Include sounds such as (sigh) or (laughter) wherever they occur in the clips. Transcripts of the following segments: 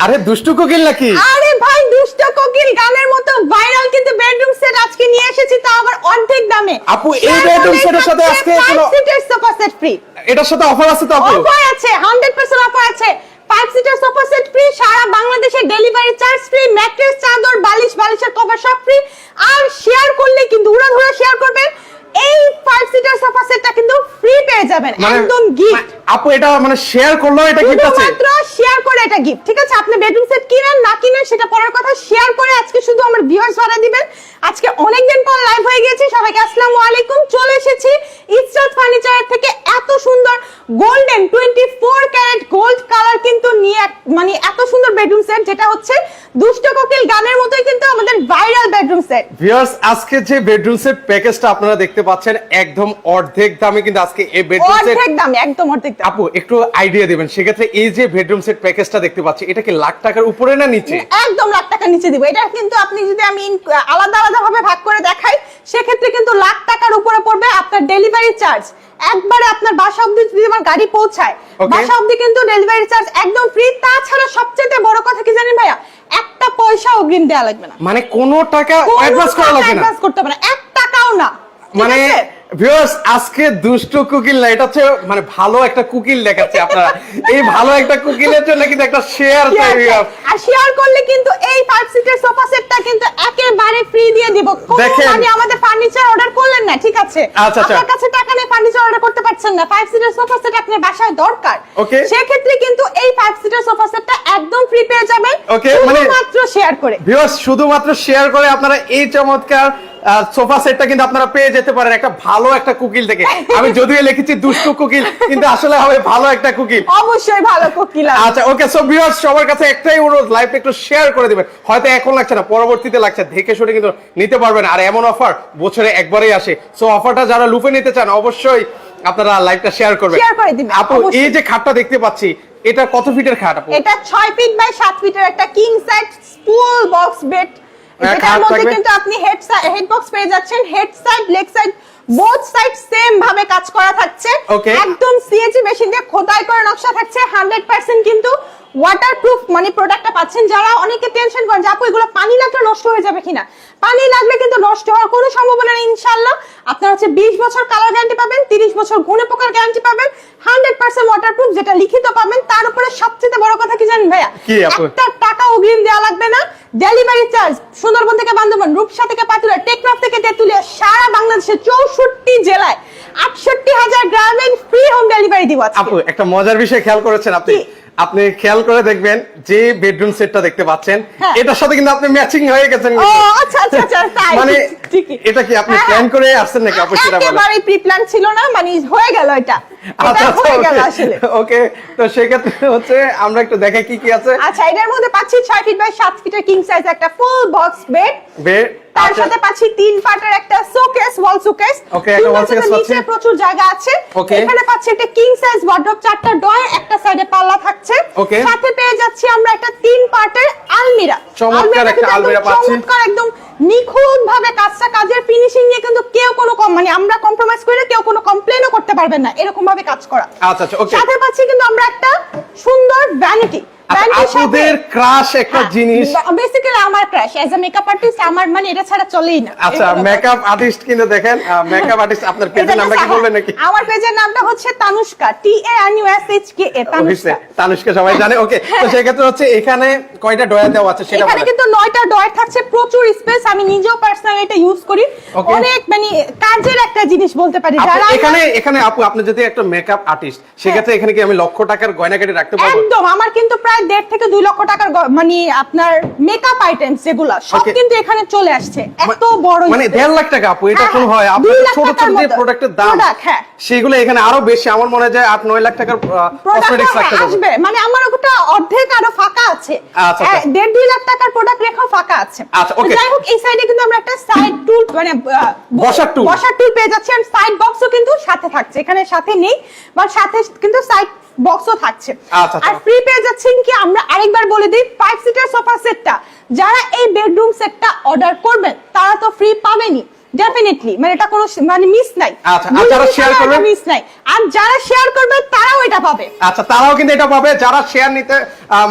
আরে দুষ্টু কোকিল নাকি? আরে ভাই দুষ্ট কোকিল গানের মতো ভাইরাল কিন্তু বেডরুম সেট আজকে নিয়ে এসেছি তা আবার অর্ধেক দামে। আপু, এই set এর সাথে আজকে কোনো- সিটের সোফা সেট ফ্রি এটার সাথে অফার আছে তো আপু? অফার আছে 100% অফার আছে। Five seater sofa set free সারা বাংলাদেশে ডেলিভারি চার্জ ফ্রি ম্যাট্রেস চাদর বালিশ বালিশের কভার সব ফ্রি আর শেয়ার করলে কিন্তু উড়াধুরা শেয়ার করবেন এই ফাইভ সিটার সোফা সেটটা কিন্তু ফ্রি পেয়ে যাবেন। মানে একদম গিফট আপু এটা মানে শেয়ার করল এটা গিফট আছে? মাত্র শেয়ার করে এটা গিফট ঠিক আছে? আপনি বেডরুম সেট কিনেন না কিনেন সেটা পরের কথা। শেয়ার করে আজকে শুধু আমার ভিউয়ার্স ভাড়া দিবেন। আজকে অনেক দিন পর লাইভ হয়ে গেছে সবাইকে আসসালামু আলাইকুম। চলে এসেছি ইসরাত ফার্নিচার থেকে এত সুন্দর গোল্ডেন 24 ক্যারেট গোল্ড কালার কিন্তু নিয়ে এক- মানে এত সুন্দর বেডরুম সেট যেটা হচ্ছে দুষ্ট কোকিল গানের মতোই কিন্তু আমাদের ভাইরাল ভিউয়ার্স আজকে যে বেডরুম সেট প্যাকেজটা আপনারা দেখতে পাচ্ছেন একদম অর্ধেক দামে কিন্তু আজকে এই বেডরুম সেট অর্ধেক দামে একদম অর্ধেক দামে। আপু একটু আইডিয়া দিবেন। সেক্ষেত্রে এই যে বেডরুম সেট প্যাকেজটা দেখতে পাচ্ছি এটা কি লাখ টাকার উপরে না নিচে? একদম লাখ টাকা নিচে দিব। এটা কিন্তু আপনি যদি আমি আলাদা আলাদা ভাবে ভাগ করে দেখাই সেক্ষেত্রে কিন্তু লাখ টাকার উপরে পড়বে আপনার ডেলিভারি চার্জ একবারে আপনার বাসা অবধি যদি আমার গাড়ি পৌঁছায় বাসা অবধি কিন্তু ডেলিভারি চার্জ একদম ফ্রি তাছাড়া সবচেয়ে বড় কথা কি জানেন ভাইয়া? একটা পয়সা অগ্রিম দেওয়া লাগবে না। মানে কোনো টাকা অ্যাডভান্স করা লাগবে না। অ্যাডভান্স করতে পারে না। এক টাকাও না। মানে? ভিউয়ার্স আজকে দুষ্ট কুকিল না এটা হচ্ছে মানে ভালো একটা কুকিল দেখাচ্ছে আপনারা। এই ভালো একটা কুকিলের জন্য কিন্তু একটা শেয়ার হবে। আর শেয়ার করলে কিন্তু এই সিটের সোফা সেটটা কিন্তু একেবারে ফ্রি দিয়ে দিব। মানে আমাদের ফার্নিচার অর্ডার করলেন না ঠিক আছে? আচ্ছা, আচ্ছা। আপনার কাছে টাকা নেই ফার্নিচার অর্ডার করতে পারছেন না। ফাইভ সিটের সোফা সেট আপনার বাসায় দরকার। Okay. সেক্ষেত্রে কিন্তু এই ফাইভ সিটের সোফা সেটটা একদম ফ্রি পেয়ে যাবেন। Okay, মানে- শুধুমাত্র শেয়ার করে। ভিউয়ার্স শুধুমাত্র শেয়ার করে আপনারা এই চমৎকার সোফা সেটটা কিন্তু আপনারা পেয়ে যেতে পারেন একটা ভালো একটা কুকিল থেকে। আমি যদিও লিখেছি দুষ্টু কুকিল কিন্তু আসলে হবে ভালো একটা কুকিল। অবশ্যই ভালো কোকিল। আচ্ছা ওকে সো ভিউয়ার্স সবার কাছে একটাই অনুরোধ লাইভটা একটু শেয়ার করে দিবেন। হয়তো এখন লাগছে না পরবর্তীতে লাগছে দেখে শুনে কিন্তু নিতে পারবেন আর এমন অফার বছরে একবারই আসে। সো অফারটা যারা লুপে নিতে চান অবশ্যই আপনারা লাইভটা শেয়ার করবেন। Share করে দিবেন, আপু। এই যে খাটটা দেখতে পাচ্ছি এটা কত ফিটের খাট আপু? এটা ছয় ফিট বাই সাত ফিটের একটা king size full box bed হ্যাঁ, যেটার খাট মধ্যে থাকবে। কিন্তু আপনি হেড হেড বক্স পেয়ে যাচ্ছেন head side leg side both side same ভাবে কাজ করা থাকছে। একদম সিএনসি মেশিন দিয়ে খোদাই করে নকশা থাকছে 100% কিন্তু ওয়াটারপ্রুফ মানে প্রোডাক্টটা পাচ্ছেন যারা। অনেকে টেনশন করেন যে আপু এগুলো পানি লাগলে নষ্ট হয়ে যাবে কিনা? পানি লাগলে কিন্তু নষ্ট হওয়ার কোনো সম্ভাবনা নেই ইনশাআল্লাহ। আপনার হচ্ছে 20 বছর কালার গ্যারান্টি পাবেন 30 বছর ঘুনে পোকার গ্যারান্টি পাবেন 100% ওয়াটারপ্রুফ যেটা লিখিত পাবেন তার উপরে সবচেয়ে বড় কথা কি জানেন ভাইয়া? কি আপু? একটা টাকা অগ্রিম দেওয়া লাগবে না। ডেলিভারি চার্জ সুন্দরবন থেকে বান্দরবান রূপসা থেকে পাতুরা টেকনাফ থেকে তেতুলিয়া সারা বাংলাদেশে চৌষট্টি জেলায় আটষট্টি হাজার গ্রামে ফ্রি হোম ডেলিভারি দিব আপু একটা মজার বিষয় খেয়াল করেছেন আপনি? আপনি খেয়াল করে দেখবেন যে বেডরুম সেটটা দেখতে পাচ্ছেন। হ্যাঁ। এটার সাথে কিন্তু আপনি ম্যাচিং হয়ে গেছেন আচ্ছা আচ্ছা আচ্ছা মানে ঠিকই। এটা কি আপনি হ্যাঁ, প্ল্যান হ্যাঁ। করে আসছেন নাকি আপু সেটা বলেন একেবারে প্রি প্ল্যান ছিল না মানে হয়ে গেল এটা। আচ্ছা এটা হয়ে গেল আসলে। ওকে তো সেক্ষেত্রে হচ্ছে আমরা একটু কি কি আছে। আচ্ছা এটার মধ্যে পাচ্ছি ছয় ফিট বাই সাত ফিটের কিং সাইজ একটা ফুল বক্স বেড বেড তার আচ্ছা সাথে পাচ্ছি তিন পার্টের একটা শোকেস ওয়াল শোকেস Okay, একটা wall showcase নিচে প্রচুর জায়গা আছে. এখানে পাচ্ছি একটা কিং সাইজ ওয়ার্ডরোব চারটা ডয়ার একটা সাইডে পাল্লা থাকছে. সাথে পেয়ে যাচ্ছি আমরা একটা তিন পার্টের আলমিরা। চমৎকার একটা আলমিরা পাচ্ছি। চমৎকার একদম নিখুঁত ভাবে কাজটা কাজের ফিনিশিং নিয়ে কিন্তু কেউ কোনো কম মানে আমরা কম্প্রোমাইজ করে কেউ কোনো কমপ্লেনও করতে পারবেন না এরকম ভাবে কাজ করা। আচ্ছা আচ্ছা ওকে সাথে পাচ্ছি কিন্তু আমরা একটা সুন্দর ভ্যানিটি আপুদের ক্রাশ একটা হ্যাঁ, জিনিস। বেসিক্যালি আমার ক্রাশ এ মেকআপ আর্টিস্ট আমার মানে এটা ছাড়া চলেই না। আচ্ছা মেকআপ আর্টিস্ট কিন্তু দেখেন মেকআপ আর্টিস্ট আপনার পেজের নামটা কি বলবেন নাকি? আমার পেজের নামটা হচ্ছে Tanushka T A N U S H K A অফিসে তানুষ্কা। তানুষ্কা সবাই জানে ওকে। তো সেক্ষেত্রে হচ্ছে এখানে কয়টা দেওয়া আছে সেটা এখানে কিন্তু নয়টা ডয়ার থাকছে প্রচুর স্পেস আমি নিজেও পার্সোনালি এটা ইউজ করি। অনেক মানে কাজের একটা জিনিস বলতে পারি যারা এখানে এখানে আপু আপনি যদি একটা মেকআপ আর্টিস্ট সেক্ষেত্রে এখানে কি আমি লক্ষ টাকার গয়না কেটে রাখতে পারব? একদম আমার কিন্তু প্রায় দেড় থেকে দুই লক্ষ টাকার মানে আপনার মেকআপ আইটেমস যেগুলো সব কিন্তু এখানে চলে আসছে। এত বড় মানে দেড় লাখ টাকা আপু এটা হ্যাঁ, কোন হয়? হ্যাঁ, আপনার ছোট ছোট যে প্রোডাক্টের দাম হ্যাঁ। সেগুলো এখানে আরও বেশি আমার মনে হয় আট নয় লাখ টাকার কসমেটিক্স আসবে। মানে আমার ওটা অর্ধেক আরও ফাঁকা আছে। আচ্ছা, আচ্ছা। দেড় দুই লাখ টাকার প্রোডাক্ট রেখেও ফাঁকা আছে। আচ্ছা. যাই হোক এই সাইডে কিন্তু আমরা একটা সাইড টুল মানে বসার tool। বসার টুল পেয়ে যাচ্ছি। আর সাইড বক্সও কিন্তু সাথে থাকছে। এখানে সাথে নেই বাট সাথে কিন্তু সাইড বক্সও থাকছে। আচ্ছা, আচ্ছা। আর ফ্রি পেয়ে যাচ্ছেন কি? আমরা আরেকবার বলে দিই ফাইভ সিটার সোফা সেটটা যারা এই বেডরুম সেটটা অর্ডার করবেন তারা তো ফ্রি পাবেনই। ডেফিনেটলি মানে এটা কোনো মানে মিস নাই। আচ্ছা, আর যারা share করবে? মিস নাই। আর যারা শেয়ার করবে তারাও এটা পাবে। আচ্ছা তারাও কিন্তু এটা পাবে। যারা শেয়ার নিতে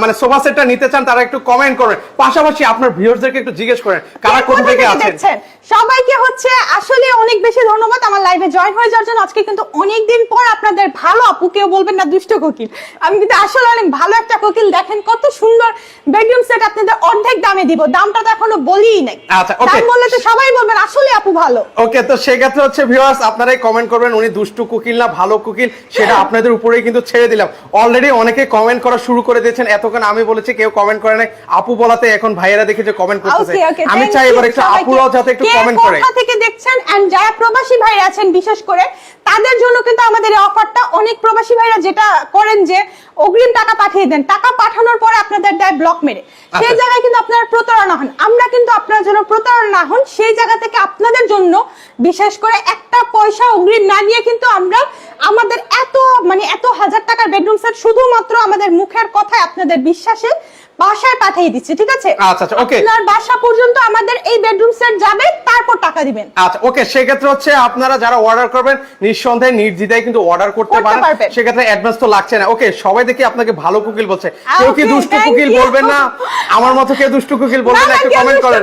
মানে সোফা সেটটা নিতে চান তারা একটু কমেন্ট করেন। পাশাপাশি আপনার ভিউয়ারদেরকে একটু জিজ্ঞেস করেন কারা কে কোথা কোথা থেকে আছেন? সবাইকে হচ্ছে আসলে অনেক বেশি ধন্যবাদ আমার লাইভে জয়েন হয়ে যাওয়ার জন্য। আজকে কিন্তু অনেক দিন পর আপনাদের ভালো আপু কেউ বলবেন না দুষ্ট কোকিল। আমি কিন্তু আসলে অনেক ভালো একটা কোকিল। দেখেন কত সুন্দর বেডরুম সেট আপনাদের অর্ধেক দামে দিব। দামটা তো এখনও বলিই নাই। আচ্ছা. দাম বললে তো সবাই বলবেন আসলে আপু ভালো। ওকে তো সেক্ষেত্রে হচ্ছে ভিউয়ার্স আপনারাই কমেন্ট করবেন উনি দুষ্টু কুকিল না ভালো কুকিল সেটা আপনাদের উপরেই কিন্তু ছেড়ে দিলাম। অলরেডি অনেকে কমেন্ট করা শুরু করে দিয়েছেন এতক্ষণ আমি বলেছি কেউ কমেন্ট করে নাই। আপু বলাতে এখন ভাইয়েরা দেখে যে কমেন্ট করতেছে। আমি চাই এবার একটু আপুরাও যাতে একটু কমেন্ট করে কোথা থেকে দেখছেন? এন্ড যারা প্রবাসী ভাইরা আছেন বিশেষ করে তাদের জন্য কিন্তু আমাদের এই অফারটা অনেক প্রবাসী ভাইরা যেটা করেন যে অগ্রিম টাকা পাঠিয়ে দেন। টাকা পাঠানোর পরে আপনাদের দেয় ব্লক মেরে। সেই আচ্ছা। জায়গায় কিন্তু আপনারা প্রতারণা হন। আমরা কিন্তু আপনার জন্য প্রতারণা হন। সেই জায়গা থেকে আপনাদের জন্য বিশেষ করে একটা পয়সা অগ্রিম না নিয়ে কিন্তু আমরা আমাদের এত মানে এত হাজার টাকার বেডরুম সেট শুধুমাত্র আমাদের মুখের কথায় আপনাদের বিশ্বাসে বাসায় পাঠিয়ে দিচ্ছি ঠিক আছে? আচ্ছা, আচ্ছা, okay. আপনার বাসা পর্যন্ত আমাদের এই বেডরুম সেট যাবে তারপর টাকা দিবেন। আচ্ছা ওকে সেক্ষেত্রে হচ্ছে আপনারা যারা অর্ডার করবেন নিঃসন্দেহে নির্দ্বিধায় কিন্তু অর্ডার করতে পারেন। সেক্ষেত্রে অ্যাডভান্স তো লাগছে না। ওকে সবাই দেখি আপনাকে ভালো কুকিল বলছে। কেউ কি দুষ্টু কুকিল বলবেন না? আমার মতো কেউ দুষ্টু কুকিল বলবেন না? একটু কমেন্ট করেন।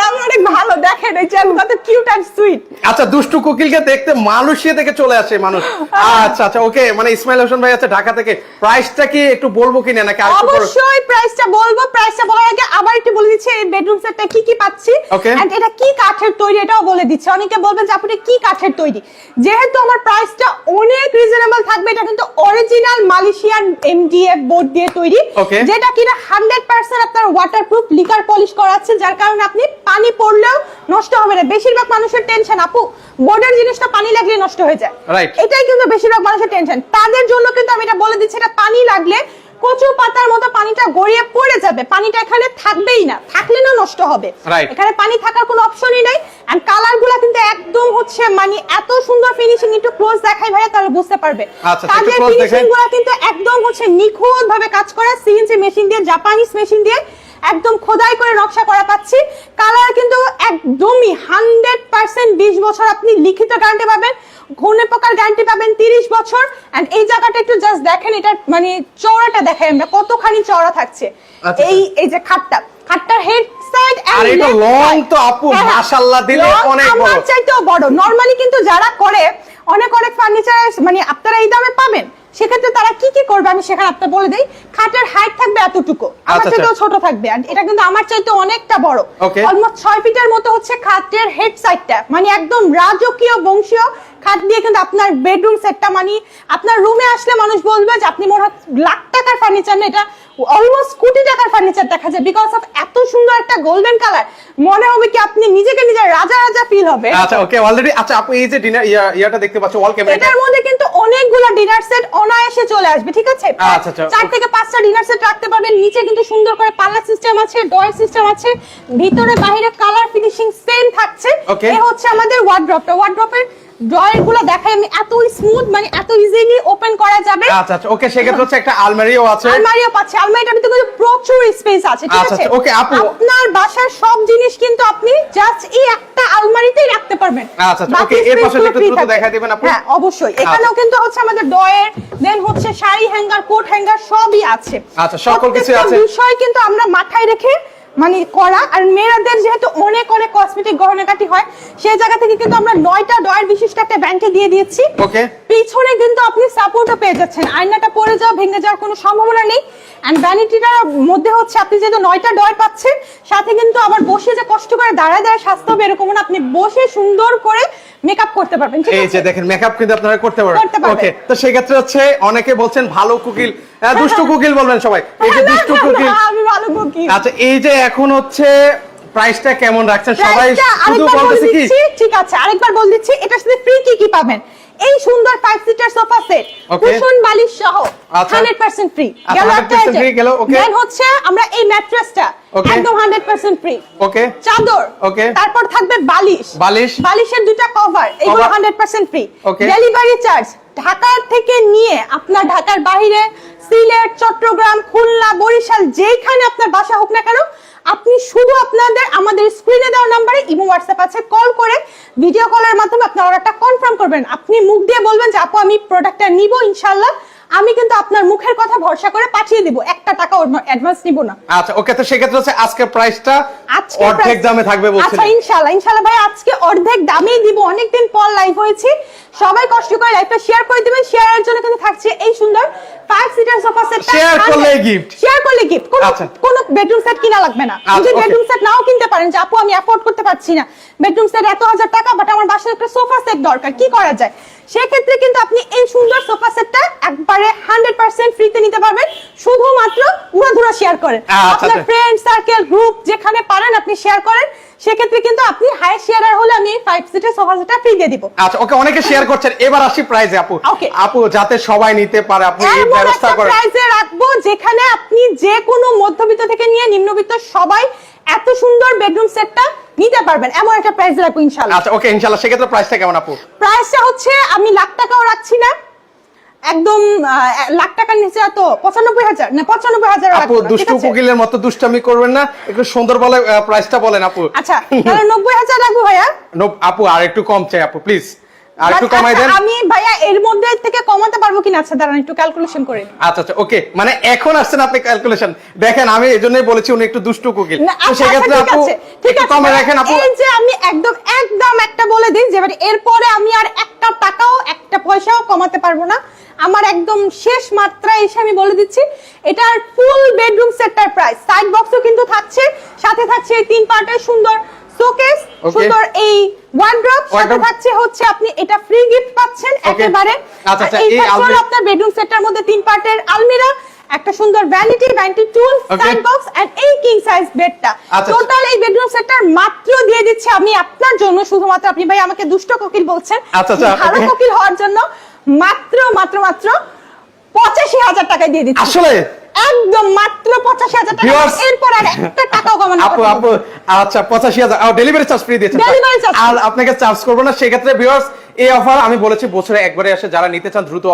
নাম অনেক ভালো দেখেন এই যে কত কিউট এন্ড সুইট আচ্ছা দুষ্টু কুকিলকে দেখতে মালয়েশিয়া থেকে চলে আসে মানুষ। আচ্ছা আচ্ছা ওকে মানে ইসমাইল হোসেন ভাই আছে ঢাকা থেকে। প্রাইসটা কি একটু বলব কিনা নাকি আর? অবশ্যই প্রাইসটা বলব প্রাইসটা বলার আগে আবার একটু বলে দিচ্ছি এই বেডরুম সেটটা কি কি পাচ্ছি? এন্ড এটা কি কাঠের তৈরি এটাও বলে দিচ্ছি। অনেকে বলবেন যে আপনি কি কাঠের তৈরি? যেহেতু আমার প্রাইসটা অনেক রিজনেবল থাকবে এটা কিন্তু অরিজিনাল মালয়েশিয়ান এমডিএফ বোর্ড দিয়ে তৈরি. যেটা কিনা হান্ড্রেড পার্সেন্ট আপনার ওয়াটারপ্রুফ লিকার পলিশ করা আছে যার কারণে আপনি পানি পড়লেও নষ্ট হবে না। বেশিরভাগ মানুষের টেনশন আপু বোর্ডের জিনিসটা পানি লাগলে নষ্ট হয়ে যায়. এটাই কিন্তু বেশিরভাগ মানুষের টেনশন তাদের জন্য কিন্তু আমি এটা বলে দিচ্ছি এটা পানি লাগলে কচু পাতার মতো পানিটা গড়িয়ে পড়ে যাবে। পানিটা এখানে থাকবেই না। থাকলে না নষ্ট হবে। এখানে পানি থাকার কোনো অপশনই নাই। এন্ড কালারগুলা কিন্তু একদম হচ্ছে মানে এত সুন্দর ফিনিশিং একটু ক্লোজ দেখাই ভাইয়া তাহলে বুঝতে পারবে। আচ্ছা, কাজের ফিনিশিংগুলা কিন্তু একদম হচ্ছে নিখুঁত ভাবে কাজ করা সিএনসি মেশিন দিয়ে জাপানিজ মেশিন দিয়ে। একদম খোদাই করে নকশা করা পাচ্ছি। কালার কিন্তু একদমই হান্ড্রেড পার্সেন্ট বিশ বছর আপনি লিখিত গ্যারান্টি পাবেন ঘূর্ণে পোকার গ্যারান্টি পাবেন তিরিশ বছর। এন্ড এই জায়গাটা একটু জাস্ট দেখেন এটা মানে চওড়াটা দেখেন আমরা কতখানি চওড়া থাকছে। আচ্ছা, এই এই যে খাটটা খাটটার হেড সাইড আর এটা long তো আপু, মাশাআল্লাহ দিলে অনেক বড়। আমার চাইতেও বড়। নরমালি কিন্তু যারা করে অনেক অনেক ফার্নিচার মানে আপনারা এই দামে পাবেন। সেক্ষেত্রে তারা কি কি করবে আমি সেখানে আপনার বলে দেই খাটের হাইট থাকবে এতটুকু। আমার আচ্ছা, চাইতেও ছোট থাকবে আর এটা কিন্তু আমার চাইতে অনেকটা বড়। অলমোস্ট ছয় ফিটের মতো হচ্ছে খাটের হেড সাইডটা মানে একদম রাজকীয় বংশীয় খাট দিয়ে কিন্তু আপনার বেডরুম সেটটা মানে আপনার রুমে আসলে মানুষ বলবে যে আপনি মনে হয় লাখ টাকার ফার্নিচার না এটা অলমোস্ট কোটি টাকার ফার্নিচার দেখা যায় বিকজ অফ এত সুন্দর একটা গোল্ডেন কালার মনে হবে কি আপনি নিজেকে নিজে রাজা রাজা ফিল হবে। আচ্ছা ওকে অলরেডি আচ্ছা আপু এই যে ডিনার ইয়াটা দেখতে পাচ্ছ ওয়াল ক্যামেরা এটার মধ্যে কিন্তু অনেকগুলো ডিনার সেট অনায়াসে চলে আসবে ঠিক আছে? আচ্ছা, আচ্ছা। চার থেকে পাঁচটা ডিনার সেট রাখতে পারবেন নিচে কিন্তু সুন্দর করে পাল্লা সিস্টেম আছে ডয়ার সিস্টেম আছে ভিতরে বাইরে কালার ফিনিশিং সেম থাকছে. এই হচ্ছে আমাদের ওয়ার্ড্রপটা ওয়ার্ড্রপের ড্রয়ারগুলো দেখাই আমি এত স্মুথ মানে এত ইজিলি ওপেন করা যাবে। আচ্ছা আচ্ছা ওকে সেক্ষেত্রে হচ্ছে একটা আলমারিও আছে। আলমারিও পাচ্ছে। আলমারিটার ভিতরে কিন্তু প্রচুর স্পেস আছে ঠিক আচ্ছা, আছে? আচ্ছা, okay, আপু। আপনার বাসার সব জিনিস কিন্তু আপনি জাস্ট এই একটা আলমারিতেই রাখতে পারবেন। আচ্ছা, আচ্ছা, okay, এর পাশে একটু দ্রুত দেখাই দিবেন আপু? হ্যাঁ অবশ্যই। এখানেও কিন্তু হচ্ছে আমাদের ডয়ের দেন হচ্ছে শাড়ি হ্যাঙ্গার কোট হ্যাঙ্গার সবই আছে। আচ্ছা, সকল কিছু আছে। বিষয় কিন্তু আমরা মাথায় রেখে মানে করা। আর মেয়েরাদের যেহেতু অনেক অনেক কসমেটিক গহনাকাটি হয়, সেই জায়গা থেকে কিন্তু আমরা নয়টা ডয়ের বিশিষ্ট একটা ব্যাংকে দিয়ে দিয়েছি। ওকে পিছনে কিন্তু আপনি সাপোর্টও পেয়ে যাচ্ছেন। আয়নাটা পড়ে যাওয়া ভেঙে যাওয়ার কোনো সম্ভাবনা নেই। এন্ড ভ্যানিটিটার মধ্যে হচ্ছে আপনি যেহেতু নয়টা ডয় পাচ্ছেন সাথে কিন্তু আবার বসে যে কষ্ট করে দাঁড়ায় দাঁড়ায় স্বাস্থ্য হবে এরকম না আপনি বসে সুন্দর করে মেকআপ করতে পারবেন এই যে দেখেন মেকআপ কিন্তু আপনারা করতে পারবেন। ওকে তো সেই ক্ষেত্রে হচ্ছে অনেকে বলছেন ভালো কুকিল। (laughs) দুষ্ট কুকিল বলবেন সবাই। এই যে দুষ্টু (laughs) কুকিল। আমি ভালো কুকি আচ্ছা এই যে এখন হচ্ছে প্রাইসটা কেমন রাখছেন? সবাই শুধু বলতেছে কি? ঠিক আছে আরেকবার বলে দিচ্ছি এটার সাথে ফ্রি কি কি পাবেন? এই সুন্দর five seater sofa set cushion বালিশ সহ আচ্ছা। 100% ফ্রি আচ্ছা, 100% গেল. দেন হচ্ছে আমরা এই ম্যাট্রেসটা Okay. একদম 100% ফ্রি ওকে চাদর Okay. তারপর থাকবে বালিশ বালিশ। বালিশের দুটা কভার এগুলো 100% ফ্রি ডেলিভারি চার্জ ঢাকার থেকে নিয়ে আপনার ঢাকার বাইরে সিলেট চট্টগ্রাম খুলনা বরিশাল যেখানে আপনার বাসা হোক না কেন আপনি শুধু আপনাদের, আমাদের স্ক্রিনে দেওয়া নাম্বারে ইমো হোয়াটসঅ্যাপ আছে কল করে ভিডিও কলের মাধ্যমে আপনার অর্ডারটা কনফার্ম করবেন। আপনি মুখ দিয়ে বলবেন যে, আপু, আমি প্রোডাক্টটা নিব ইনশাল্লাহ আমি কিন্তু আপনার মুখের কথা ভরসা করে পাঠিয়ে দিব। একটা টাকা অ্যাডভান্স নিব না। আচ্ছা ওকে তো সেক্ষেত্রে হচ্ছে আজকের প্রাইসটা অর্ধেক দামে থাকবে বলছেন আচ্ছা ইনশাআল্লাহ ইনশাআল্লাহ ভাই আজকে অর্ধেক দামেই দিব। অনেকদিন পর লাইভ হয়েছি। সবাই কষ্ট করে লাইভটা শেয়ার করে দিবেন। শেয়ারের জন্য কিন্তু থাকছে এই সুন্দর five seater sofa set Share করলেই gift। শেয়ার করলে গিফট কোন। কোন বেডরুম সেট কিনা লাগবে না। আচ্ছা, যদি বেডরুম সেট নাও কিনতে পারেন যে আপু আমি অ্যাফোর্ড করতে পারছি না। বেডরুম সেট এত হাজার টাকা বাট আমার বাসায় একটা সোফা সেট দরকার। কি করা যায়? সেক্ষেত্রে কিন্তু আপনি এই সুন্দর সোফা সেটটা একবারে হান্ড্রেড পার্সেন্ট ফ্রিতে নিতে পারবেন। শুধুমাত্র উড়াধুরা শেয়ার করেন আচ্ছা, আপনার আচ্ছা। ফ্রেন্ড সার্কেল গ্রুপ যেখানে পারেন আপনি শেয়ার করেন। সেক্ষেত্রে কিন্তু আপনি হাই শেয়ারার হলে আমি ফাইভ সিটের সোফা সেটটা ফ্রি দিয়ে দিব। আচ্ছা ওকে অনেকে শেয়ার করছেন। এবার আসি প্রাইজে আপু. আপু যাতে সবাই নিতে পারে আপনি এই ব্যবস্থা করেন। প্রাইসে রাখব যেখানে আপনি যে কোনো মধ্যবিত্ত থেকে নিয়ে নিম্নবিত্ত সবাই এত সুন্দর বেডরুম সেটটা নিতে পারবেন। এমন একটা প্রাইস রাখব ইনশাল্লাহ আচ্ছা ওকে ইনশাআল্লাহ। সেক্ষেত্রে প্রাইসটা কেমন আপু? প্রাইসটা হচ্ছে আমি লাখ টাকাও রাখছি না। একদম লাখ টাকার নিচে তো পঁচানব্বই হাজার না পঁচানব্বই হাজার আপু দুষ্টু কোকিলের মতো দুষ্টামি করবেন না একটু সুন্দর বলে প্রাইসটা বলেন আপু। আচ্ছা তাহলে নব্বই হাজার রাখব ভাইয়া। আপু আর একটু কম চাই আপু প্লিজ আর একটু কমাই আচ্ছা, দেন। আমি ভাইয়া এর মধ্যে থেকে কমাতে পারব কিনা? আচ্ছা দাঁড়ান একটু ক্যালকুলেশন করে। আচ্ছা আচ্ছা ওকে মানে এখন আসছেন আপনি ক্যালকুলেশন দেখেন আমি এই জন্যই বলেছি উনি একটু দুষ্টু কোকিল। তো আচ্ছা, সেক্ষেত্রে আচ্ছা, আপু ঠিক আছে, কমে রাখেন আপু। এই যে আমি একদম একদম একটা বলে দিই যে এরপরে আমি আর একটা টাকাও একটা পয়সাও কমাতে পারব না। আমার একদম শেষ মাত্রা এসে আমি বলে দিচ্ছি এটার ফুল বেডরুম সেটটার প্রাইস সাইড বক্সও কিন্তু থাকছে সাথে থাকছে এই তিন পার্টের সুন্দর শোকেস সুন্দর এই ওয়ার্ড্রপ সাথে থাকছে হচ্ছে আপনি এটা ফ্রি গিফট পাচ্ছেন একেবারে। আচ্ছা, আচ্ছা, এই আপনার বেডরুম সেটটার মধ্যে তিন পার্টের আলমিরা একটা সুন্দর vanity vanity stool side box and এই কিং সাইজ বেডটা টোটাল এই বেডরুম সেটটার মাত্র দিয়ে দিচ্ছি আমি আপনার জন্য শুধুমাত্র আপনি ভাই আমাকে দুষ্ট কোকিল বলছেন। আচ্ছা, আচ্ছা, ভালো কোকিল হওয়ার জন্য। মাত্র মাত্র মাত্র পঁচাশি হাজার টাকায় দিয়ে দিচ্ছি। আসলে? একদম মাত্র পঁচাশি হাজার টাকা। এরপর আর একটা টাকাও কমানো আপু আপু আচ্ছা পঁচাশি হাজার। ডেলিভারি চার্জ ফ্রি দিয়েছেন। আর আপনাকে চার্জ করব না সেক্ষেত্রে ভিউয়ার্স এই অফার আমি বলেছি বছরে একবারে আসে যারা নিতে চান দ্রুত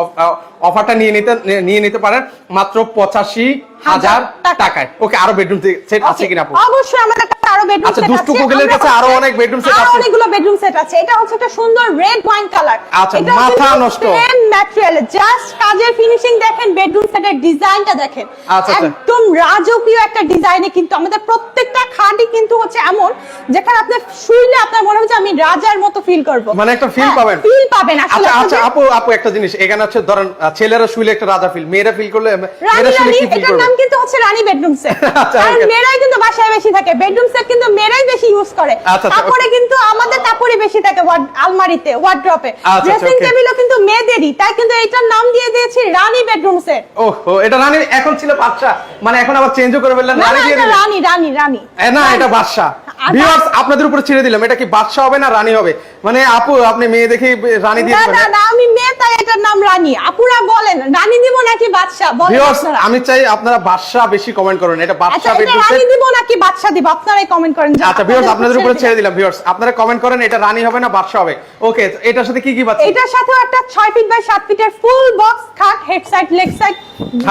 অফারটা নিয়ে নিতে নিয়ে নিতে পারেন। মাত্র পঁচাশি হাজার টাকায়। ওকে আরও বেডরুম সেট আছে কিনা অবশ্যই আমাদের আরও বেডরুম আচ্ছা, সেট দুষ্টু আছে। কোকিলের আমরা কাছে আরও অনেক set আরও আছে। অনেকগুলো বেডরুম সেট আছে। এটা হচ্ছে একটা সুন্দর রেড ওয়াইন কালার আচ্ছা, মাথা নষ্ট। সেম ম্যাটেরিয়াল জাস্ট কাজের ফিনিশিং দেখেন বেডরুম সেটের ডিজাইনটা দেখেন। আচ্ছা, আচ্ছা। একদম রাজকীয় একটা ডিজাইনে কিন্তু আমাদের প্রত্যেকটা খাটই কিন্তু হচ্ছে এমন যেখানে আপনি শুইলে আপনার মনে হচ্ছে আমি রাজার মতো ফিল করব। মানে একটা feel পাবেন। ফিল পাবেন আসলে। আচ্ছা আপু আপু একটা জিনিস। এখানে হচ্ছে ধরেন ছেলেরা শুইলে একটা রাজা ফিল মেয়েরা ফিল করলে মেয়েরা শুইলে কি ফিল এটার করবে? নাম কিন্তু হচ্ছে রানী বেডরুম সেট (laughs) আচ্ছা, মেয়েরাই কিন্তু বাসায় বেশি থাকে। বেডরুম সেট কিন্তু মেয়েরাই বেশি ইউজ করে। আচ্ছা, আচ্ছা, কাপড়ে কিন্তু আমাদের কাপড়ই বেশি থাকে আলমারিতে ওয়ার্ড্রপে আচ্ছা, ড্রেসিং. টেবিলও কিন্তু মেয়েদেরই তাই কিন্তু এটার নাম দিয়ে দিয়েছি রানী বেডরুম সেট ওহো এটা রানী এখন ছিল বাদশা। মানে এখন আবার চেঞ্জও করে ফেললেন রানী দিয়ে দিলেন। রানী রানী। রানী না এটা বাদশা। ভিউয়ার্স আপনাদের উপরে ছেড়ে দিলাম এটা কি বাদশা হবে না রানী হবে? মানে আপু আপনি মেয়ে দেখে রানী দিয়ে না না আমি মেয়ে তাই এটার নাম রানী। আপুরা বলেন রানী দিব নাকি বাদশা? বলেন আমি চাই আপনারা বাদশা বেশি কমেন্ট করুন এটা আচ্ছা বাদশা বেডরুম রানী দিব নাকি বাদশা দিব? আপনারাই কমেন্ট করেন আচ্ছা ভিউয়ার্স আপনাদের উপরে ছেড়ে দিলাম। ভিউয়ার্স আপনারা কমেন্ট করেন এটা রানী হবে না বাদশা হবে। ওকে এটার সাথে কি কি পাচ্ছেন? এটার সাথেও একটা ছয় ফিট বাই সাত ফিটের ফুল বক্স খাট head side leg side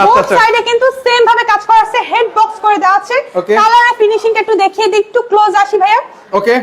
both. সাইডে কিন্তু সেম ভাবে কাজ করা আছে হেড বক্স করে দেওয়া আছে। Okay. কালারের ফিনিশিংটা একটু দেখিয়ে দিই একটু ক্লোজ আসি ভাইয়া। ওকে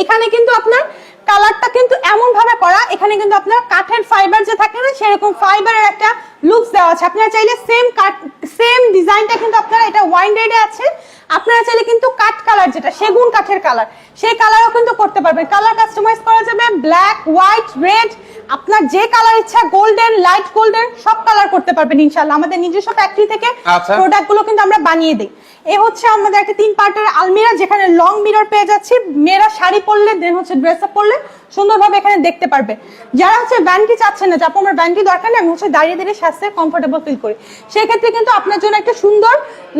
এখানে কিন্তু আপনার কালারটা কিন্তু এমন ভাবে করা এখানে কিন্তু আপনার কাঠের ফাইবার যে থাকে না সেরকম ফাইবারের একটা লুকস দেওয়া আছে। আপনারা চাইলে সেম কাট সেম ডিজাইনটা কিন্তু আপনারা এটা ওয়াইন রেডে আছে। আপনারা চাইলে কিন্তু কাঠ কালার যেটা সেগুন কাঠের কালার সেই কালারও কিন্তু করতে পারবেন। কালার কাস্টমাইজ করা যাবে ব্ল্যাক হোয়াইট রেড আপনার যে কালার ইচ্ছা গোল্ডেন লাইট গোল্ডেন সব কালার করতে পারবেন ইনশাআল্লাহ। আমাদের নিজস্ব ফ্যাক্টরি থেকে আচ্ছা। প্রোডাক্টগুলো কিন্তু আমরা বানিয়ে দিই। এ হচ্ছে আমাদের একটা তিন পার্টের আলমিরা যেখানে লং মিরর পেয়ে যাচ্ছি। মেয়েরা শাড়ি পরলে দেন হচ্ছে ড্রেস আপ পরলে সুন্দরভাবে এখানে দেখতে পারবে। যারা হচ্ছে ব্যান্ডটি চাচ্ছেন না যে আপু আমার ব্যান্ডটি দরকার নেই আমি হচ্ছে দাঁড়িয়ে দাঁড়িয়ে স্বাস্থ্যে কমফোর্টেবল ফিল করি। সেই ক্ষেত্রে কিন্তু আপনার জন্য একটা সুন্দর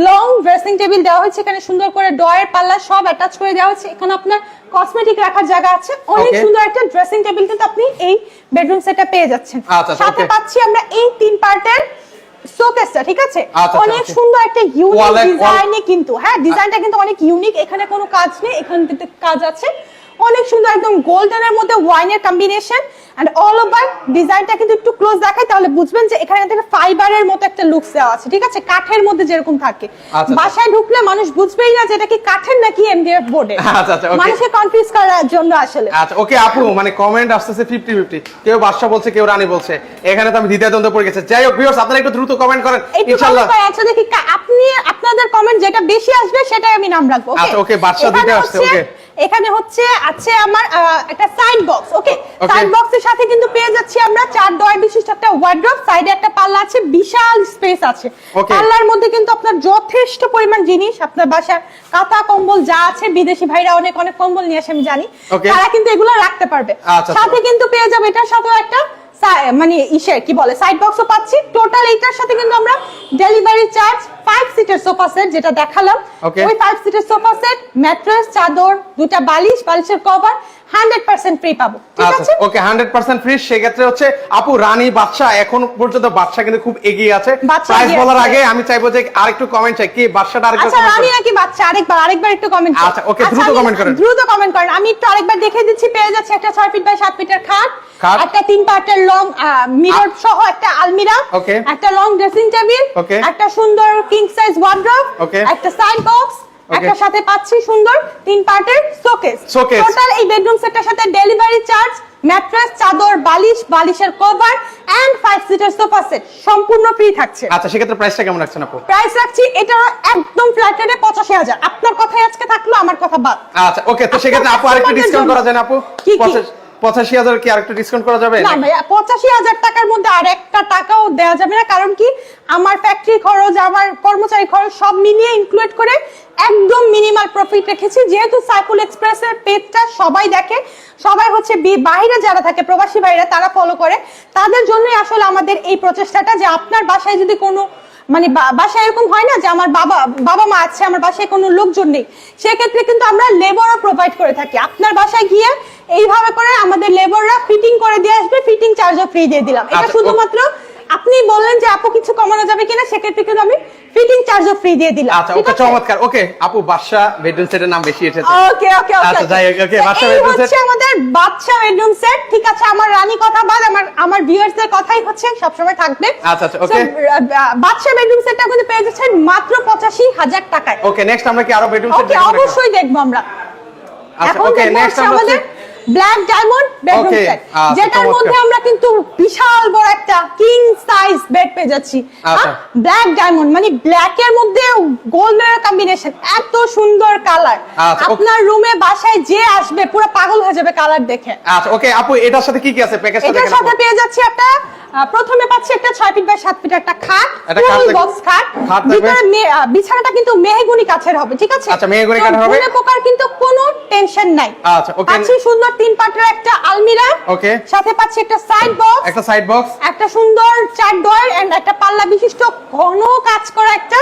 লং ড্রেসিং টেবিল দেওয়া হয়েছে। এখানে সুন্দর করে ডয়ের পাল্লা সব অ্যাটাচ করে দেওয়া হয়েছে। এখানে আপনার কসমেটিক রাখার জায়গা আছে। অনেক সুন্দর একটা ড্রেসিং টেবিল কিন্তু আপনি এই বেডরুম সেটটা পেয়ে যাচ্ছেন। আচ্ছা, আচ্ছা, সাথে পাচ্ছি আমরা এই তিন পার্টের শোকেসটা ঠিক আছে? আচ্ছা, অনেক সুন্দর একটা ইউনিক ডিজাইনে কিন্তু হ্যাঁ ডিজাইনটা কিন্তু অনেক ইউনিক এখানে কোনো কাজ নেই এখানে কাজ আছে। অনেক সুন্দর একদম গোল্ডেনের মধ্যে ওয়াইনের কম্বিনেশন এন্ড অল ওভার ডিজাইনটা কিন্তু একটু ক্লোজ দেখাই তাহলে বুঝবেন যে এখানে থেকে ফাইবারের মতো একটা লুকস দেওয়া আছে ঠিক আছে? কাঠের মধ্যে যেরকম থাকে। আচ্ছা। বাসায় ঢুকলে মানুষ বুঝবেই না যে এটা কি কাঠের নাকি এমডিএফ বোর্ডে আচ্ছা, আচ্ছা. মানুষকে কনফিউজ করার জন্য আসলে। আচ্ছা ওকে আপু মানে কমেন্ট আসতেছে ফিফটি ফিফটি কেউ বাদশা বলছে কেউ রানী বলছে। এখানে তো আমি দ্বিতীয় পড়ে গেছে। যাই হোক ভিউয়ার্স আপনারা একটু দ্রুত কমেন্ট করেন। ইনশাআল্লাহ আচ্ছা দেখি আপনি আপনাদের কমেন্ট যেটা বেশি আসবে সেটাই আমি নাম রাখব? আচ্ছা, okay, বাদশা দুইটা আসছে, okay. এখানে হচ্ছে আছে আমার একটা side box okay sign side বক্সের সাথে কিন্তু পেয়ে যাচ্ছি আমরা চার ডয় বিশিষ্ট একটা ওয়ার্ড্রপ সাইডে একটা পাল্লা আছে বিশাল স্পেস আছে। পাল্লার মধ্যে কিন্তু আপনার যথেষ্ট পরিমাণ জিনিস আপনার বাসার কাঁথা কম্বল যা আছে বিদেশি ভাইরা অনেক অনেক কম্বল নিয়ে আসে আমি জানি। তারা কিন্তু এগুলো রাখতে পারবে। আচ্ছা, সাথে কিন্তু পেয়ে যাবে এটার সাথেও একটা মানে ইসের কি বলে সাইড বক্সও পাচ্ছি। টোটাল এইটার সাথে কিন্তু আমরা ডেলিভারি চার্জ ফাইভ সিটের সোফা সেট যেটা দেখালাম। ওই ফাইভ সিটের সোফা সেট ম্যাট্রেস চাদর দুটা বালিশ বালিশের কভার হান্ড্রেড পার্সেন্ট ফ্রি পাবো ঠিক আচ্ছা আছে ওকে হান্ড্রেড পার্সেন্ট ফ্রি সেক্ষেত্রে হচ্ছে আপু রানী বাদশা এখন পর্যন্ত বাদশা কিন্তু খুব এগিয়ে আছে প্রাইস বলার আগে আমি চাইব যে আরেকটু কমেন্ট চাই কি বাদশাটা আরেকটু আচ্ছা রানী নাকি বাচ্চা আরেকবার আরেকবার একটু কমেন্ট আচ্ছা, okay, দ্রুত comment করেন। দ্রুত কমেন্ট করেন আমি একটু আরেকবার দেখে দিচ্ছি পেয়ে যাচ্ছে একটা ছয় ফিট বাই সাত ফিটের খাট। একটা তিন পার্টের লং মিরর সহ একটা আলমিরা. একটা লং ড্রেসিং টেবিল একটা সুন্দর কিং সাইজ ওয়ার্ড্রপ. একটা সাইড বক্স. একটা সাথে পাচ্ছি সুন্দর তিন পার্টের শোকেস. টোটাল এই বেডরুম সেটটার সাথে ডেলিভারি চার্জ ম্যাট্রেস চাদর বালিশ বালিশের cover and five seater sofa set সম্পূর্ণ ফ্রি থাকছে। আচ্ছা সেক্ষেত্রে প্রাইসটা কেমন রাখছেন আপু? প্রাইস রাখছি এটা একদম ফ্ল্যাট রেটে পঁচাশি হাজার। আপনার কথাই আজকে থাকল আমার কথা বাদ। আচ্ছা ওকে তো সেক্ষেত্রে আপু আরেকটু ডিসকাউন্ট করা যায় না আপু? কি, কি? পঁচাশি- হাজার কি আরেকটু ডিসকাউন্ট করা যাবে? না ভাইয়া, পঁচাশি হাজার টাকার মধ্যে আর একটা টাকাও দেওয়া যাবে না, কারণ কি? আমার ফ্যাক্টরি খরচ, আমার কর্মচারী খরচ সব মিলিয়ে ইনক্লুড করে একদম মিনিমাল প্রফিট রেখেছি। যেহেতু সাইকুল এক্সপ্রেসের পেজটা সবাই দেখে, সবাই হচ্ছে বাইরে যারা থাকে, প্রবাসী বাইরে তারা ফলো করে। তাদের জন্যই আসলে আমাদের এই প্রচেষ্টাটা যে আপনার বাসায় যদি কোনো মানে বাসায় এরকম হয় না যে আমার বাবা বাবা মা আছে আমার বাসায় কোনো লোকজন নেই। সেক্ষেত্রে কিন্তু আমরা লেবারও প্রোভাইড করে থাকি। আপনার বাসায় গিয়ে এইভাবে করে আমাদের লেবাররা ফিটিং করে দিয়ে আসবে ফিটিং চার্জও ফ্রি দিয়ে দিলাম। এটা আচ্ছা, শুধুমাত্র আপনি বললেন যে আপু কিছু কমানো যাবে কিনা সেক্ষেত্রে কিন্তু আমি ফিটিং চার্জও ফ্রি দিয়ে দিলাম। আচ্ছা ওকে চমৎকার। ওকে আপু বাদশা বেডরুম সেটের নাম বেশি এসেছে। ওকে ওকে ওকে আচ্ছা, যাই okay, বাদশা bedroom set। হচ্ছে আমাদের বাদশা বেডরুম সেট ঠিক আছে আমার রানী কথা বাদ আমার আমার ভিউয়ার্সদের কথাই হচ্ছে সবসময় থাকবে। আচ্ছা, আচ্ছা, আহ, বাদশা বেডরুম সেটটা কিন্তু পেয়ে যাচ্ছেন মাত্র পঁচাশি হাজার টাকায়। ওকে নেক্সট আমরা কি আরও বেডরুম সেট ওকে অবশ্যই দেখব আমরা। আচ্ছা ওকে নেক্সট আমরা ব্ল্যাক ডায়মন্ড বেডরুম সেট আচ্ছা, যেটার মধ্যে আমরা কিন্তু বিশাল বড় একটা কিং সাইজ বেড পেয়ে যাচ্ছি। আচ্ছা। ব্ল্যাক ডায়মন্ড মানে ব্ল্যাক এর মধ্যে গোল্ডের কম্বিনেশন এত সুন্দর কালার আচ্ছা, আপনার রুমে বাসায় যে আসবে পুরো পাগল হয়ে যাবে কালার দেখে। আচ্ছা ওকে আপু এটার সাথে কি কি আছে? প্যাকেজটা এটার সাথে পেয়ে যাচ্ছি একটা প্রথমে পাচ্ছি একটা ছয় ফিট বাই সাত ফিট একটা খাট ফুল বক্স খাট। ভিতরে বিছানাটা কিন্তু মেহগুনি কাঠের হবে ঠিক আছে? আচ্ছা, মেহগনি কাঠের হবে। পোকার কিন্তু কোনো টেনশন নাই। আচ্ছা, okay. পাচ্ছি সুন্দর তিন পাটের একটা আলমিরা Okay. সাথে পাচ্ছি একটা সাইড বক্স একটা সাইড বক্স একটা সুন্দর চার ডয়ার এন্ড একটা পাল্লা বিশিষ্ট ঘন কাজ করা একটা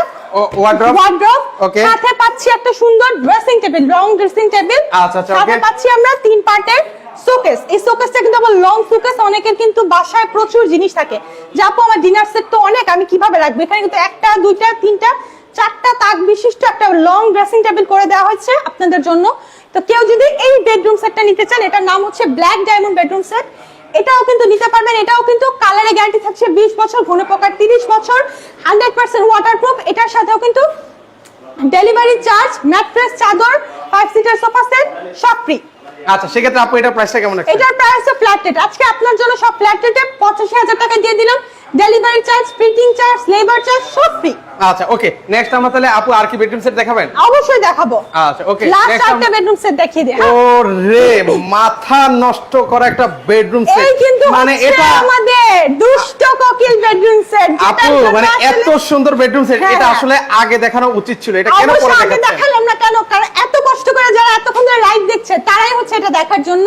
ওয়ার্ড্রপ ওয়ার্ড্রপ Okay. সাথে পাচ্ছি একটা সুন্দর dressing table long dressing table আচ্ছা, আচ্ছা, সাথে পাচ্ছি আমরা তিন পার্টের শোকেস এই শোকেসটা কিন্তু আবার লং শোকেস অনেকের কিন্তু বাসায় প্রচুর জিনিস থাকে। যা আপু আমার ডিনার সেট তো অনেক আমি কীভাবে রাখব? এখানে কিন্তু একটা দুইটা তিনটা চারটা তাক বিশিষ্ট একটা লং ড্রেসিং টেবিল করে দেওয়া হয়েছে আপনাদের জন্য। তো কেউ যদি এই বেডরুম সেটটা নিতে চান এটার নাম হচ্ছে ব্ল্যাক ডায়মন্ড বেডরুম সেট এটাও কিন্তু নিতে পারবেন এটাও কিন্তু কালারে গ্যারান্টি থাকছে বিশ বছর ঘন পোকার তিরিশ বছর হান্ড্রেড পার্সেন্ট ওয়াটারপ্রুফ এটার সাথেও কিন্তু ডেলিভারি চার্জ ম্যাট্রেস চাদর ফাইভ সিটার সোফা সেট সব ফ্রি আচ্ছা সেক্ষেত্রে আপু এটার প্রাইসটা কেমন আছে? এটার প্রাইস ফ্ল্যাট রেট আজকে আপনার জন্য সব ফ্ল্যাট রেটে পঁচাশি হাজার টাকা দিয়ে দিলাম। Delivery charge printing charge labour charge সব ফ্রি আচ্ছা ওকে নেক্সট আমরা তাহলে আপু আর কি বেডরুম সেট দেখাবেন? অবশ্যই দেখাবো। আচ্ছা ওকে লাস্ট একটা বেডরুম সেট দেখিয়ে দিই। ও রে মাথা নষ্ট করা একটা বেডরুম সেট এই কিন্তু মানে এটা আমাদের দুষ্ট কোকিল বেডরুম সেট আপু মানে এত সুন্দর বেডরুম সেট হ্যাঁ, এটা হ্যাঁ। আসলে আগে দেখানো উচিত ছিল এটা কেন পরে দেখাচ্ছেন? দেখালাম না কেন? কারণ এত কষ্ট করে যারা এতক্ষণ ধরে লাইভ দেখছে তারাই হচ্ছে এটা দেখার জন্য।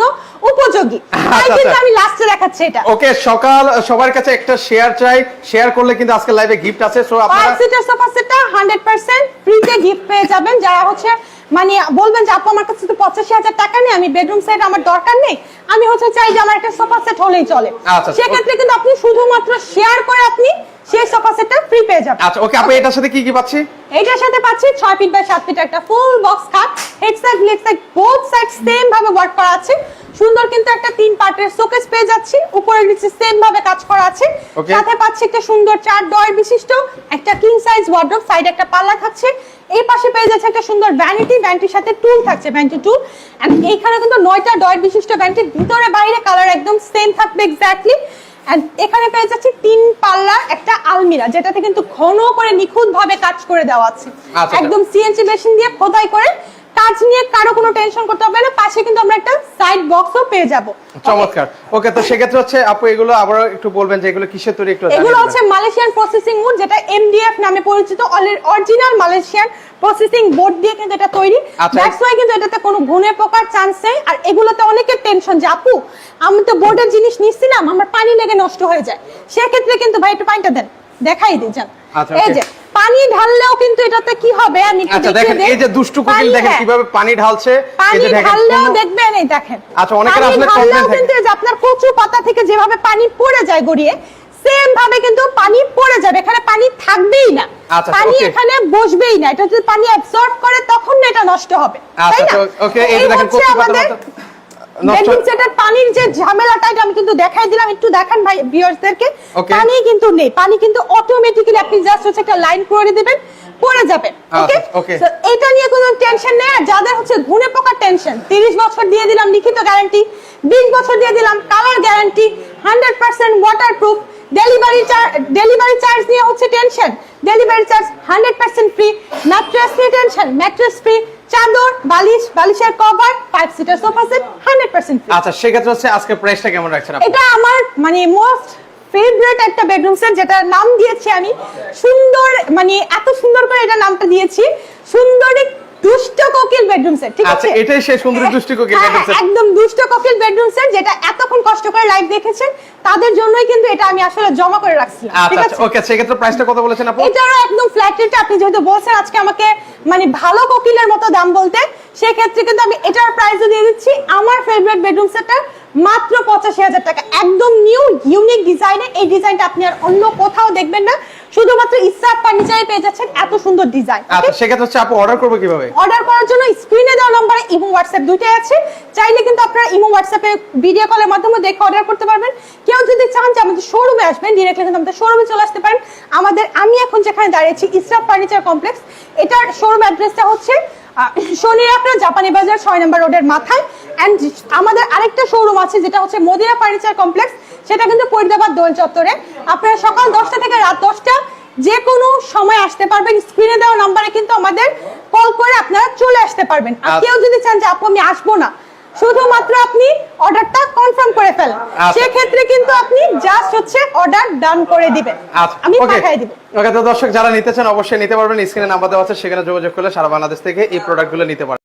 উপযোগী। তাই আচ্ছা, কিন্তু আচ্ছা। আমি লাস্টে দেখাচ্ছি এটা। ওকে সকাল সবার কাছে একটা শেয়ার চাই। শেয়ার করলে কিন্তু আজকে লাইভে গিফট আছে সো আপনারা সিটার সোফা সেটটা হান্ড্রেড পার্সেন্ট ফ্রিতে গিফট পেয়ে যাবেন। যারা হচ্ছে মানে বলবেন যে আপু আমার কাছে তো পঁচাশি হাজার টাকা নেই আমি বেডরুম সেট আমার দরকার নেই। আমি হচ্ছে চাই যে আমার একটা সোফা সেট হলেই চলে। আচ্ছা, সেক্ষেত্রে কিন্তু আপনি শুধুমাত্র শেয়ার করে আপনি সেই সোফা সেটটা ফ্রি পেয়ে যাবেন। আচ্ছা ওকে আপু এটার সাথে কি কি পাচ্ছি? এইটার সাথে পাচ্ছি ছয় ফিট বাই সাত ফিট একটা ফুল বক্স খাট। Head side leg side both side same ভাবে ওয়ার্ক করা আছে। সুন্দর কিন্তু একটা তিন পার্টের শোকেস পেয়ে যাচ্ছি। উপরে নিচে সেম ভাবে কাজ করা আছে। সাথে পাচ্ছি একটা সুন্দর চার ডয়ের বিশিষ্ট একটা কিং সাইজ ওয়ার্ড্রোব সাইডে একটা পাল্লা থাকছে। এই পাশে পেয়ে যাচ্ছে একটা সুন্দর ভ্যানিটি ভ্যানিটির সাথে টুল থাকছে ভ্যানিটি টুল এন্ড এইখানে কিন্তু নয়টা ডয়ের বিশিষ্ট ভ্যানিটির ভিতরে বাইরে কালার একদম সেম থাকবে এক্স্যাক্টলি এখানে পেয়ে যাচ্ছি তিন পাল্লা একটা আলমিরা যেটাতে কিন্তু ঘন করে নিখুঁত ভাবে কাজ করে দেওয়া আছে। আচ্ছা। একদম সিএনসি মেশিন দিয়ে খোদাই করে। কাজ নিয়ে কারও কোনো টেনশন করতে হবে না। পাশে কিন্তু আমরা একটা সাইড বক্সও পেয়ে যাব। চমৎকার। ওকে তো সেক্ষেত্রে হচ্ছে আপু এগুলো আবার একটু বলবেন যে এগুলো কিসের তৈরি একটু এগুলো হচ্ছে মালয়েশিয়ান প্রসেসিং উড যেটা এমডিএফ নামে পরিচিত। অরিজিনাল মালয়েশিয়ান প্রসেসিং বোর্ড দিয়ে কিন্তু এটা তৈরি। আচ্ছা। দ্যাটস ওয়াই কিন্তু এটাতে কোনো ঘুনে পোকার চান্স নেই। আর এগুলোতে অনেকের টেনশন যে আপু আমি তো বোর্ডের জিনিস নিচ্ছিলাম আমার পানি লেগে নষ্ট হয়ে যায়। সেক্ষেত্রে কিন্তু ভাই একটু পানিটা দেন। দেখাই দিই যান। আচ্ছা, এই যে পানি ঢাললেও কিন্তু এটাতে কি হবে? আমি আচ্ছা দেখেন এই যে দুষ্টু কোকিল দেখেন হ্যাঁ। কীভাবে পানি ঢালছে পানি ঢাললেও দেখবেন এই দেখেন। আচ্ছা, অনেকের আসলে ঢাললেও থাকে। কিন্তু যে আপনার কচু পাতা থেকে যেভাবে পানি পড়ে যায় গড়িয়ে সেম ভাবে কিন্তু পানি পড়ে যাবে। এখানে পানি থাকবেই না। আচ্ছা, পানি এখানে বসবেই না। এটা যদি পানি অ্যাবজর্ব করে তখন না এটা নষ্ট হবে। আচ্ছা তাই না? ওকে এই দেখেন কচু পাতা বেডরুম সেটের পানির যে ঝামেলাটা এটা আমি কিন্তু দেখাই দিলাম। একটু দেখান ভাই ভিউয়ার্সদেরকে পানি কিন্তু নেই। পানি কিন্তু অটোমেটিক্যালি আপনি জাস্ট হচ্ছে একটা লাইন করে দিবেন পড়ে যাবে। ওকে আচ্ছা, এটা নিয়ে কোনো টেনশন নেই। যাদের হচ্ছে ঘুনে পোকার টেনশন 30 বছর দিয়ে দিলাম লিখিত গ্যারান্টি 20 বছর দিয়ে দিলাম colour guarantee 100% waterproof delivery charge delivery charge নিয়ে হচ্ছে tension delivery charge 100% free mattress নিয়ে টেনশন ম্যাট্রেস ফ্রি চাদর বালিশ বালিশের cover five seater sofa set hundred percent আচ্ছা সেক্ষেত্রে হচ্ছে আজকে প্রাইসটা কেমন রাখছেন এটা আমার মানে মোস্ট ফেভারিট একটা বেডরুম সেট যেটা নাম দিয়েছি আমি। সুন্দর মানে এত সুন্দর করে এটা নামটা দিয়েছি। সুন্দরী দুষ্ট কোকিল বেডরুম সেট ঠিক আচ্ছা আছে? এটাই সেই সুন্দর দুষ্ট কোকিল বেডরুম সেট একদম দুষ্ট কোকিল বেডরুম সেট যেটা এতক্ষণ কষ্ট করে লাইভ দেখেছেন। তাদের জন্যই কিন্তু এটা আমি আসলে জমা করে রাখছিলাম ঠিক আচ্ছা আছে? ওকে সেক্ষেত্রে প্রাইসটা কত বলেছেন আপু? এটারও একদম ফ্ল্যাট রেট আপনি যেহেতু বলছেন আজকে আমাকে মানে ভালো কোকিলের মতো দাম বলতে সেক্ষেত্রে কিন্তু আমি এটার প্রাইসও দিয়ে দিচ্ছি। আমার ফেভারিট বেডরুম সেটটা মাত্র পঁচাশি হাজার টাকা। একদম নিউ ইউনিক ডিজাইনে এই ডিজাইনটা আপনি আর অন্য কোথাও দেখবেন না। শুধুমাত্র ইসরাত ফার্নিচারে পেয়ে যাচ্ছেন এত সুন্দর ডিজাইন আচ্ছা সেক্ষেত্রে হচ্ছে আপু অর্ডার করব কীভাবে? অর্ডার করার জন্য স্ক্রিনে দেওয়া নম্বরে ইমো হোয়াটসঅ্যাপ দুইটাই আছে। চাইলে কিন্তু আপনারা ইমো হোয়াটসঅ্যাপে ভিডিও কলের মাধ্যমে দেখে অর্ডার করতে পারবেন। কেউ যদি চান যে আমাদের শোরুমে আসবেন ডিরেক্টলি কিন্তু আমাদের শোরুমে চলে আসতে পারেন। আমাদের আমি এখন যেখানে দাঁড়িয়েছি ইসরাফ ফার্নিচার কমপ্লেক্স এটার শোরুম অ্যাড্রেসটা হচ্ছে শনি আপনার জাপানি বাজার ছয় নম্বর রোডের মাথায়। অ্যান্ড আমাদের আরেকটা শোরুম আছে যেটা হচ্ছে মদিনা ফার্নিচার কমপ্লেক্স। সেটা কিন্তু ফরিদাবাদ দোল চত্বরে। আপনারা সকাল দশটা থেকে রাত দশটা যে কোনো সময় আসতে পারবেন। স্ক্রিনে দেওয়া নাম্বারে কিন্তু আমাদের কল করে আপনারা চলে আসতে পারবেন। আর আচ্ছা। কেউ যদি চান যে আপু আমি আসব না। শুধুমাত্র আপনি অর্ডারটা কনফার্ম করে ফেলেন আচ্ছা। সেক্ষেত্রে কিন্তু আপনি জাস্ট হচ্ছে অর্ডার ডান করে দিবেন। আচ্ছা আমি পাঠিয়ে দিব। ওকে তো দর্শক যারা নিতে চান অবশ্যই নিতে পারবেন। স্ক্রিনে নাম্বার দেওয়া আছে সেখানে যোগাযোগ করলে সারা বাংলাদেশ থেকে এই প্রোডাক্টগুলো নিতে পারবেন।